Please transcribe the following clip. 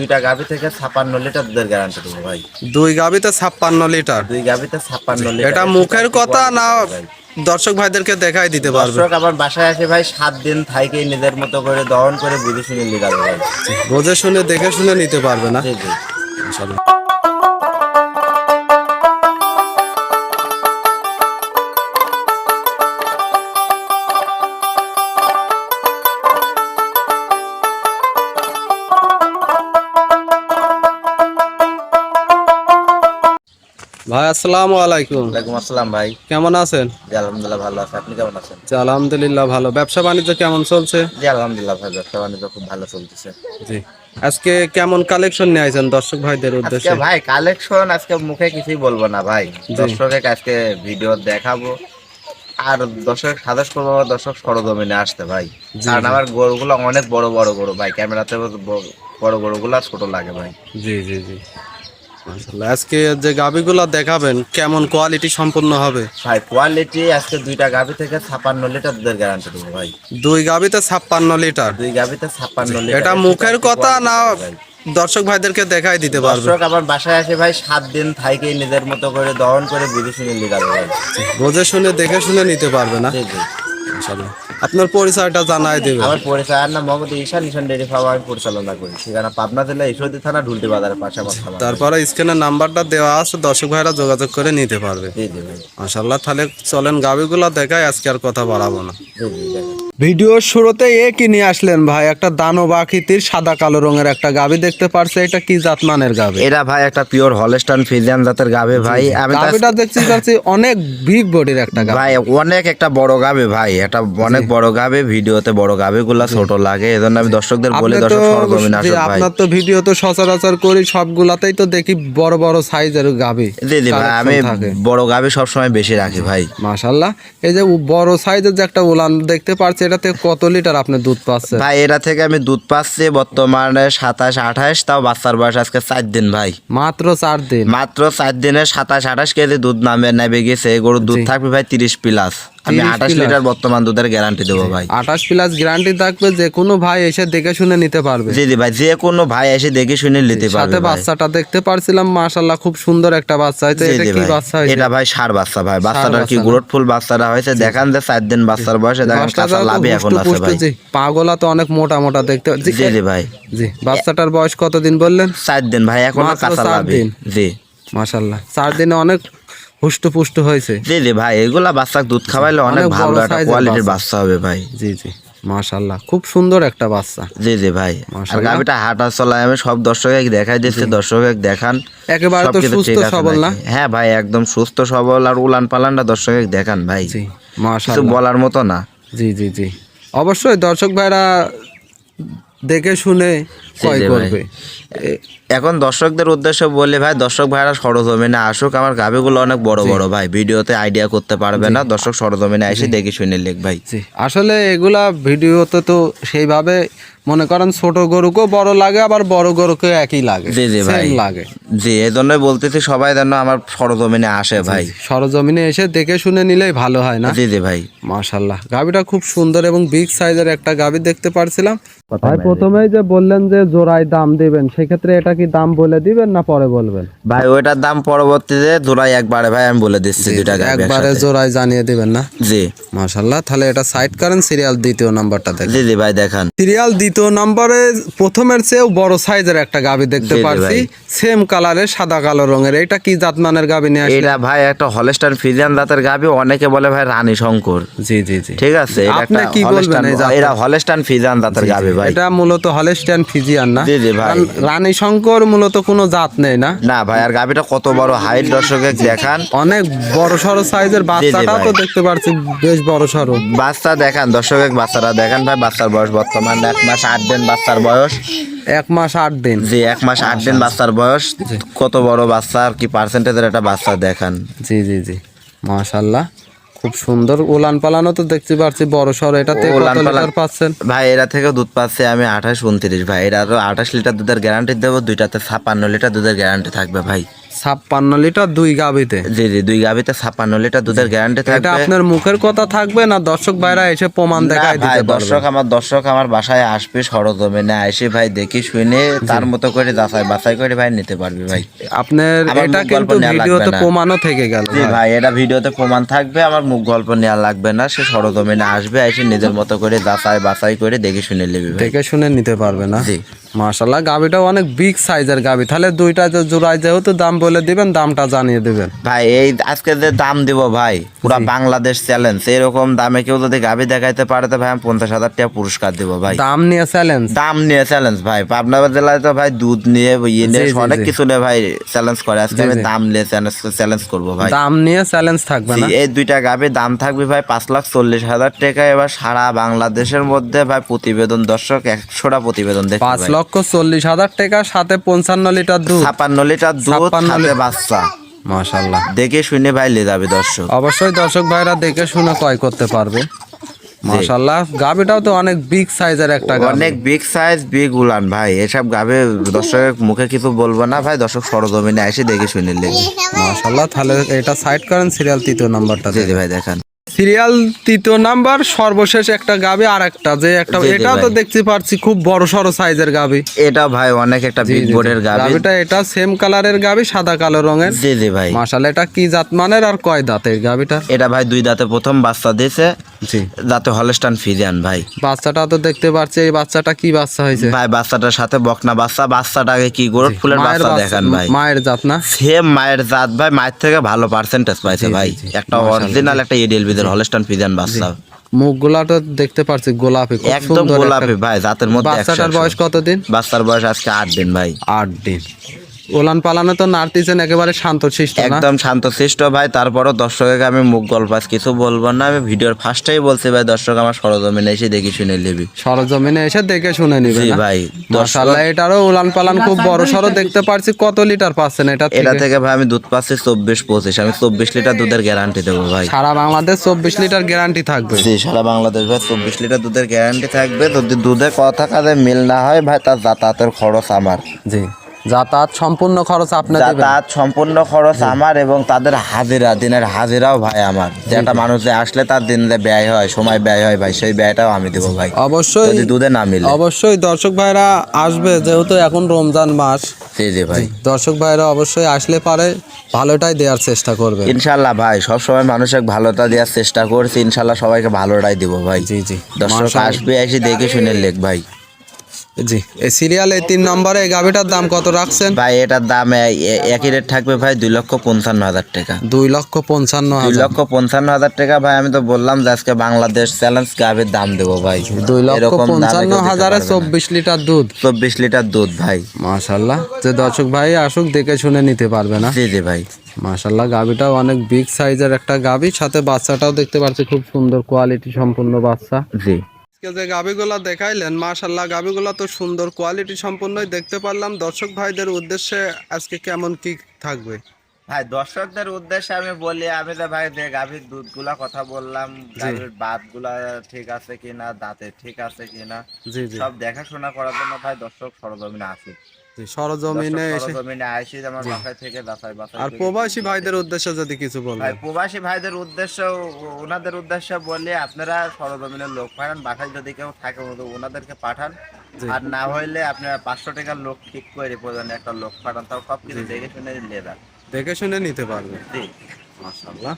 দুইটা গাভী থেকে ছাপান্ন লিটার দুধের গ্যারান্টি দেবো ভাই। দুই গাভীতে ছাপ্পান্ন লিটার? দুই গাভীতে ছাপ্পান্ন লিটার। এটা মুখের কথা না দর্শক ভাইদেরকে দেখাই দিতে পারবে? দর্শক আবার বাসায় আসে ভাই সাত দিন থাইকে নিজের মতো করে দহন করে বুঝে শুনে নিতে বুঝে বোঝে শুনে দেখে শুনে নিতে পারবে না? জি জি। ভাই আসসালামু আলাইকুম। ওয়ালাইকুম আসসালাম ভাই। কেমন আছেন? জি আলহামদুলিল্লাহ ভালো আছে। আপনি কেমন আছেন? জি, আলহামদুলিল্লাহ ভালো। ব্যবসা বাণিজ্য কেমন চলছে? জি আলহামদুলিল্লাহ ভাই ব্যবসা বাণিজ্য খুব ভালো চলতেছে। জি। আজকে কেমন কালেকশন নিয়ে আইছেন দর্শক ভাইদের আজকে উদ্দেশ্যে? ভাই কালেকশন আজকে মুখে কিছুই বলব না ভাই। দর্শকের আজকে ভিডিও দেখাবো। আর দর্শক সাজেস করব দর্শক সরজমিনে আসতে ভাই। কারণ আমার গরুগুলো অনেক বড় বড় গরু ভাই। ক্যামেরাতে বড় গরুগুলো ছোট লাগে ভাই। জি জি জি। আজকে যে গাবিগুলো দেখাবেন কেমন কোয়ালিটি সম্পূর্ণ হবে? ভাই কোয়ালিটি আজকে দুইটা গাভি থেকে ছাপান্ন লিটার দুধের গ্যারান্টি দেবো ভাই। দুই গাবিতে ছাপ্পান্ন লিটার? দুই গাভিতে ছাপ্পান্ন লিটার। এটা মুখের কথা না দর্শক ভাইদেরকে দেখাই দিতে পারবে? দর্শক আবার বাসায় আসে ভাই সাত দিন থাইকে নিজের মতো করে দহন করে বুঝে শুনে যাবে ভাই। বোঝে শুনে দেখে শুনে নিতে পারবে না? জি জি আপনার পরিচয়টা জানাই দেবে আমার পরিচয় আর নাম মোহাম্মদ ঈশান। ঈশান ডেরি ফার্ম আমি পরিচালনা করি। ঠিকানা পাবনা জেলা ঈশ্বরদী থানা ঢুলটি বাজারের পাশে আমার তারপরে স্ক্রিনের নাম্বারটা দেওয়া আছে দর্শক ভাইরা যোগাযোগ করে নিতে পারবে। জি জি মাশাল্লাহ তাহলে চলেন গাবিগুলো দেখাই আজকে আর কথা বাড়াবো না। ভিডিওর শুরুতে এ কি নিয়ে আসলেন ভাই? একটা দানব আকৃতির সাদা কালো রঙের একটা গাবি দেখতে পারছে এটা কি জাতমানের গাবি? এটা ভাই একটা পিওর হলস্টান ফিজিয়ান জাতের গাবে ভাই। আমি গাবিটা দেখছি পাচ্ছি অনেক বিগ বডির একটা গাবি। ভাই অনেক একটা বড় গাবে ভাই। এটা অনেক বড় গাবে ভিডিওতে বড় গাবেগুলা ছোট লাগে এজন্য আমি দর্শকদের বলি দর্শক সরজমিনে আসুক ভাই। আপনার তো ভিডিও তো সচরাচর করি সবগুলাতেই তো দেখি বড় বড় সাইজের গাবি। জি জি ভাই আমি বড় গাবে সবসময় বেশি রাখি ভাই। মাশাল্লাহ। এই যে বড় সাইজের যে একটা উলান দেখতে পাচ্ছি এটাতে কত লিটার আপনি দুধ পাচ্ছেন? ভাই এটা থেকে আমি দুধ পাচ্ছি বর্তমানে সাতাশ আঠাশ তাও বাচ্চার বয়স আজকে চার দিন ভাই। মাত্র চার দিন? মাত্র চার দিনে সাতাশ আঠাশ কেজি দুধ নামে নেবে গেছে এই গরুর দুধ থাকবে ভাই তিরিশ প্লাস। আমি আঠাশ লিটার বর্তমান দুধের গ্যারান্টি দেবো ভাই। আঠাশ প্লাস গ্যারান্টি থাকবে যে কোনো ভাই এসে দেখে শুনে নিতে পারবে। জি জি ভাই যে কোনো ভাই এসে দেখে শুনে নিতে পারবে সাথে বাচ্চাটা দেখতে পারছিলাম খুব সুন্দর একটা বাচ্চা। হয়েছে এটা কি বাচ্চা হয়েছে এটা ভাই সার বাচ্চা ভাই। বাচ্চাটার কি বাচ্চাটা হয়েছে? দেখান যে চার দিন বাচ্চার বয়সে দেখেন কাঁচা লাভে এখন আছে ভাই। পাগলা তো অনেক মোটা মোটা দেখতে। জি জি ভাই। জি বাচ্চাটার বয়স কতদিন বললেন? চার দিন ভাই এখন কাঁচা লাভে দিন। জি। মাশাল্লাহ চার দিনে অনেক হুষ্ট পুষ্ট হয়েছে। জি জি ভাই এগুলা বাচ্চা দুধ খাওয়াইলে অনেক ভালো একটা কোয়ালিটির বাচ্চা। হবে ভাই। জি জি মাশাল্লাহ খুব সুন্দর একটা বাচ্চা। জি জি ভাই। আর। গাভিটা হাঁটা চলায় আমি সব দর্শকে দেখাই দিচ্ছি দর্শকে দেখান। একেবারে তো সুস্থ সবল না? হ্যাঁ ভাই একদম সুস্থ সবল আর উলান পালানটা দর্শকে দেখান ভাই। জি মাশাল্লাহ বলার মতো না। জি জি জি। অবশ্যই দর্শক ভাইরা দেখে শুনে ক্রয় করবে? এখন দর্শকদের উদ্দেশ্যে বললে ভাই দর্শক ভাইরা সরজমিনে আসুক আমার গাভিগুলো অনেক বড় বড় ভাই ভিডিওতে আইডিয়া করতে পারবে না দর্শক সরজমিনে এসে দেখে শুনে লিখ ভাই। আসলে এগুলা ভিডিওতে তো সেইভাবে মনে করেন ছোট গরুকেও বড় লাগে আবার বড় গরুকেও একই লাগে। জি জি ভাই। লাগে। জি এই জন্যই বলতেছি সবাই যেন আমার সরজমিনে আসে ভাই। সরজমিনে এসে দেখে শুনে নিলেই ভালো হয় না? জি জি ভাই। মাশাল্লাহ গাবিটা খুব সুন্দর এবং বিগ সাইজের একটা গাবি দেখতে পারছিলাম। ভাই প্রথমেই যে বললেন যে জোড়ায় দাম দিবেন সেক্ষেত্রে এটা কি দাম বলে দিবেন না পরে বলবেন? ভাই ওইটার দাম পরবর্তীতে জোড়াই একবারে ভাই আমি বলে দিচ্ছি দুইটা গাভি একবারে। জোড়ায় জানিয়ে দিবেন না? জি। মাশাল্লাহ তাহলে এটা সাইড করেন সিরিয়াল দ্বিতীয় নাম্বারটা দেখেন। জি জি ভাই দেখান। সিরিয়াল দ্বিতীয় নম্বরে প্রথমের চেয়েও বড় সাইজের একটা গাবি দেখতে পারছি। সেম কালারের সাদা কালো রঙের। এটা কি জাতমানের গাবি নিয়ে আসলে এটা ভাই একটা হলস্টার ফিজিয়ান দাঁতের গাভি অনেকে বলে ভাই রানী শঙ্কর। জি জি জি। ঠিক আছে এটা আপনি একটা কি বলবেন জাতের? এরা হলস্টান ফিজিয়ান দাঁতের গাভি ভাই। এটা মূলত হলেস্টিয়ান ফিজিয়ান না? জি, জি, ভাই। রানী শঙ্কর মূলত কোনো জাত নেই না? না ভাই আর গাভিটা কত বড় হাইট দর্শকে দেখান। অনেক বড় সড়ো সাইজের বাচ্চাটাও ভাই। তো দেখতে পাচ্ছি বেশ বড় সড়ো। বাচ্চা দেখান দর্শকে বাচ্চারা দেখান ভাই বাচ্চার বয়স বর্তমান এক মাস আট দিন বাচ্চার বয়স। এক মাস আট দিন। জি এক মাস আট দিন বাচ্চার বয়স। কত বড় বাচ্চা আর কি পার্সেন্টেজের একটা বাচ্চা দেখান। জি জি জি। মাশাল্লাহ। খুব সুন্দর। উলান পালানো তো দেখতে পাচ্ছি বড় সর এটাতে কত লিটার পাচ্ছেন? ভাই এরা থেকে দুধ পাচ্ছে আমি আঠাশ উনত্রিশ। ভাই এরা আরও আঠাশ লিটার দুধের গ্যারান্টি দেবো দুইটাতে ছাপান্ন লিটার দুধের গ্যারান্টি থাকবে ভাই। ছাপ্পান্ন লিটার দুই গাবিতে। জি জি দুই গাভিতে ছাপ্পান্ন লিটার দুধের গ্যারান্টি এটা আপনার মুখের কথা থাকবে না দর্শক ভাইরা এসে প্রমাণ না দেখাই দিতে পারবে। দর্শক আমার দর্শক আমার বাসায় আসবে সরজমিনে এসে ভাই দেখি শুনে তার মতো করে যাচাই বাছাই করে ভাই নিতে পারবে ভাই। আপনার এটা কিন্তু ভিডিওতে প্রমাণও থেকে গেল জি ভাই। এটা ভিডিওতে প্রমাণ থাকবে আমার মুখ গল্প নেওয়া লাগবে না সে সরজমিনে আসবে এসে নিজের মতো করে যাচাই বাছাই করে দেখে শুনে নেবে দেখে শুনে নিতে পারবে না। জি। মাশাল্লাহ গাবিটা অনেক বিগ সাইজের গাবি। তাহলে দুইটা যে জোড়ায় যেহেতু দাম বলে দিবেন দামটা জানিয়ে দিবেন। ভাই এই আজকে যে দাম দিব ভাই পুরো বাংলাদেশ চ্যালেঞ্জ এরকম দামে কেউ যদি গাভি দেখাইতে পারে তো ভাই আমি পঞ্চাশ হাজার টাকা পুরস্কার দিব ভাই। দাম নিয়ে চ্যালেঞ্জ দাম নিয়ে চ্যালেঞ্জ ভাই পাবনা জেলায় তো ভাই দুধ নিয়ে ইয়ে নিয়ে অনেক কিছু নিয়ে ভাই চ্যালেঞ্জ করে। আজকে আমি দাম নিয়ে চ্যালেঞ্জ করব ভাই। দাম নিয়ে চ্যালেঞ্জ থাকবে না? এই দুইটা গাভি দাম থাকবে ভাই পাঁচ লাখ চল্লিশ হাজার টাকা। এবার সারা বাংলাদেশের মধ্যে ভাই প্রতিবেদন দর্শক একশোটা প্রতিবেদন দেখবে পাঁচ ভাই। লক্ষ চল্লিশ হাজার টাকা সাথে পঞ্চান্ন লিটার দুধ। ছাপ্পান্ন লিটার দুধ সাথে বাচ্চা। মাশাল্লাহ দেখে শুনে ভাই লে যাবে দর্শক। অবশ্যই দর্শক ভাইরা দেখে শুনে ক্রয় করতে পারবে। মাশাল্লাহ গাবিটাও তো অনেক বিগ সাইজের একটা গাবি। অনেক বিগ সাইজ বিগ উলান। ভাই এসব গাবে দর্শকের মুখে কিছু বলব না। ভাই দর্শক সরজমিনে এসে দেখে শুনে লেগে মাশাল্লাহ তাহলে এটা সাইড করেন সিরিয়াল তৃতীয় নাম্বারটা জি ভাই দেখান। সিরিয়াল তৃতীয় নাম্বার সর্বশেষ একটা গাবি আর একটা। যে একটা এটাও তো দেখতে পারছি খুব বড় সড় সাইজের গাবি। এটা ভাই অনেক একটা বিগ বোর্ডের গাবি। গাবিটা এটা সেম কালারের গাবি সাদা কালো রঙের। জি জি ভাই। মাশাআল্লাহ এটা কি জাত মানের আর কয় দাঁতের গাবিটা? এটা ভাই দুই দাঁতে প্রথম বাচ্চা দিয়েছে। জি। দাঁতে হলস্টান ফিজিয়ান ভাই। বাচ্চাটা তো দেখতে পাচ্ছি এই বাচ্চাটা কি বাচ্চা হয়েছে? ভাই বাচ্চাটার সাথে বকনা বাচ্চা বাচ্চাটাকে কি গোরট ফুলের মায়ের বাচ্চা দেখান ভাই। মায়ের জাত না? সেম মায়ের জাত ভাই মায়ের থেকে ভালো পার্সেন্টেজ পাইছে ভাই। একটা অরিজিনাল একটা ইডিএল বিদের হলস্টান ফিজিয়ান বাচ্চা। মুখগুলা তো দেখতে পাচ্ছি গোলাপি একদম গোলাপি ভাই জাতের মধ্যে বাচ্চাটার বয়স। কতদিন? বাচ্চার বয়স আজকে আট দিন ভাই। আট দিন। ওলান পালানো তো নাড়তিছেন একেবারে শান্ত শিষ্ট না? একদম শান্তশিষ্ট ভাই তারপরও দর্শককে আমি মুখ গল্প আজ কিছু বলব না আমি ভিডিওর ফার্স্টেই বলছি ভাই দর্শক আমার সরজমিনে এসে দেখি শুনে নিবি। সরজমিনে এসে দেখে শুনে নিবে? ভাই মাশাআল্লাহ এটারও উলান পালান খুব বড় সড়ো দেখতে পারছি কত লিটার পাচ্ছেন এটা এটা থেকে? ভাই আমি দুধ পাচ্ছি চব্বিশ পঁচিশ আমি চব্বিশ লিটার দুধের গ্যারান্টি দেবো ভাই। সারা বাংলাদেশ চব্বিশ লিটার গ্যারান্টি থাকবে। জি সারা বাংলাদেশ ভাই চব্বিশ লিটার দুধের গ্যারান্টি থাকবে যদি দুধে কথা কাজে মিল না হয় ভাই তার যাতায়াতের খরচ আমার। জি। যাতায়াত সম্পূর্ণ খরচ আপনি দিবেন। যাতায়াত সম্পূর্ণ খরচ আমার এবং তাদের হাজিরা দিনের হাজিরাও ভাই আমার। যে একটা মানুষ যে আসলে তার দিনে ব্যয় হয় সময় ব্যয় হয় ভাই সেই ব্যয়টাও আমি দেবো ভাই। অবশ্যই যদি দুধে না মিলে। অবশ্যই দর্শক ভাইরা আসবে যেহেতু এখন রমজান মাস। জি জি ভাই। দর্শক ভাইরা অবশ্যই আসলে পারে ভালোটাই দেওয়ার চেষ্টা করবে ইনশাল্লাহ ভাই সবসময় মানুষের ভালোটা দেওয়ার চেষ্টা করছি ইনশাল্লাহ সবাইকে ভালোটাই দিব ভাই। জি জি। দর্শক আসবে এসে দেখে শুনে লেখ ভাই। জি। এই সিরিয়াল তিন নম্বরে গাভিটার দাম কত রাখছেন? ভাই এটার দাম একই রেট থাকবে ভাই দুই লক্ষ পঞ্চান্ন হাজার টাকা। দুই লক্ষ পঞ্চান্ন দুই লক্ষ পঞ্চান্ন হাজার টাকা ভাই আমি তো বললাম যে আজকে বাংলাদেশ চ্যালেঞ্জ গাভীর দাম দেবো ভাই। দুই লক্ষ এরকম দামে পঞ্চান্ন কেউ দিতে হাজারে পারবে না। চব্বিশ লিটার দুধ। চব্বিশ লিটার দুধ ভাই। মাশাল্লাহ। যে দর্শক ভাই আসুক দেখে শুনে নিতে পারবে না। জি জি ভাই। মাশাল্লাহ গাভিটাও অনেক বিগ সাইজের একটা গাভি। সাথে বাচ্চাটাও দেখতে পাচ্ছি খুব সুন্দর কোয়ালিটি সম্পূর্ণ বাচ্চা। জি। আজকে যে গাভিগুলা দেখাইলেন মাশাল্লাহ গাভিগুলা তো সুন্দর কোয়ালিটি সম্পূর্ণই দেখতে পারলাম। দর্শক ভাইদের উদ্দেশ্যে আজকে কেমন কি থাকবে? ভাই দর্শকদের উদ্দেশ্যে আমি বলি আমি যে ভাই যে গাভীর দুধগুলা কথা বললাম গাভীর বাতগুলা ঠিক আছে কিনা দাঁতে ঠিক আছে কিনা সব দেখাশোনা করার জন্য ভাই দর্শক সরজমিনে জি, সরজমিনে এসে সরজমিনে আসি যেমন বাসায় থেকে যাচাই বাছাই আর প্রবাসী ভাইদের উদ্দেশ্যে যদি কিছু ভাই প্রবাসী ভাইদের উদ্দেশ্য ওনাদের উদ্দেশ্য বলে আপনারা সরজমিনের লোক পাঠান বাসায় যদি কেউ থাকে ওনাদেরকে পাঠান। আর না হইলে আপনারা পাঁচশো টাকার লোক ঠিক করে প্রয়োজনে একটা লোক পাঠান তাও সব কিছু দেখে শুনে নিয়ে যান। দেখে শুনে নিতে পারবে জি। মাশাল্লাহ